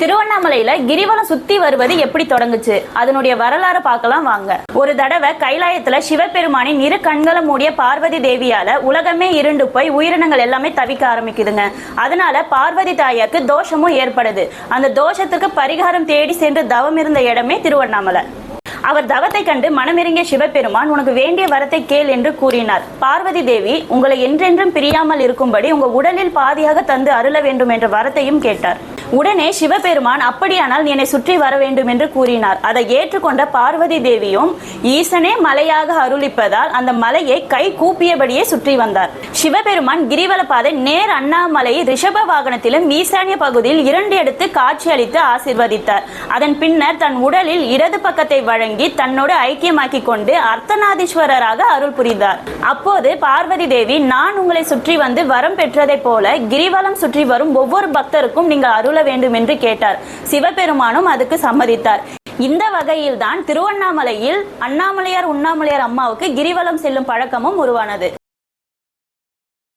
திருவண்ணாமலையில கிரிவலம் சுத்தி வருவது எப்படி தொடங்குச்சு? அதனுடைய வரலாறு பார்க்கலாம் வாங்க. ஒரு தடவை கைலாயத்துல சிவபெருமானின் இரு கண்களை மூடிய பார்வதி தேவியால உலகமே இருண்டு போய் உயிரினங்கள் எல்லாமே தவிக்க ஆரம்பிக்குதுங்க. அதனால பார்வதி தாயாக்கு தோஷமும் ஏற்படுது. அந்த தோஷத்துக்கு பரிகாரம் தேடி சென்று தவம் இருந்த இடமே திருவண்ணாமலை. அவர் தவத்தை கண்டு மனமிறங்கிய சிவபெருமான் உனக்கு வேண்டிய வரத்தை கேள் என்று கூறினார். பார்வதி தேவி உங்களை என்றென்றும் பிரியாமல் இருக்கும்படி உங்க உடலில் பாதியாக தந்து அருள வேண்டும் என்ற வரத்தையும் கேட்டார். உடனே சிவபெருமான் அப்படியானால் என்னை சுற்றி வர வேண்டும் என்று கூறினார். அதை ஏற்றுக்கொண்ட பார்வதி தேவியும் ஈசனே மலையாக அருளிப்பதால் அந்த மலையை கை கூப்பியபடியே சுற்றி வந்தார். சிவபெருமான் கிரிவல பாதை நேர் அண்ணாமலை ரிஷப வாகனத்திலும் ஈசானிய பகுதியில் இரண்டு எடுத்து காட்சி அளித்து ஆசிர்வதித்தார். அதன் பின்னர் தன் உடலில் இடது பக்கத்தை வழங்கி தன்னோடு ஐக்கியமாக்கிக் கொண்டு அர்த்தநாதீஸ்வரராக அருள் புரிந்தார். அப்போது பார்வதி தேவி நான் உங்களை சுற்றி வந்து வரம் பெற்றதைப் போல கிரிவலம் சுற்றி வரும் ஒவ்வொரு பக்தருக்கும் நீங்கள் அருள வேண்டும் என்று கேட்டார். சிவபெருமானும் அதுக்கு சம்மதித்தார். இந்த வகையில்தான் திருவண்ணாமலையில் அண்ணாமலையார் உண்ணாமலையார் அம்மாவுக்கு கிரிவலம் செல்லும் பழக்கமும் உருவானது.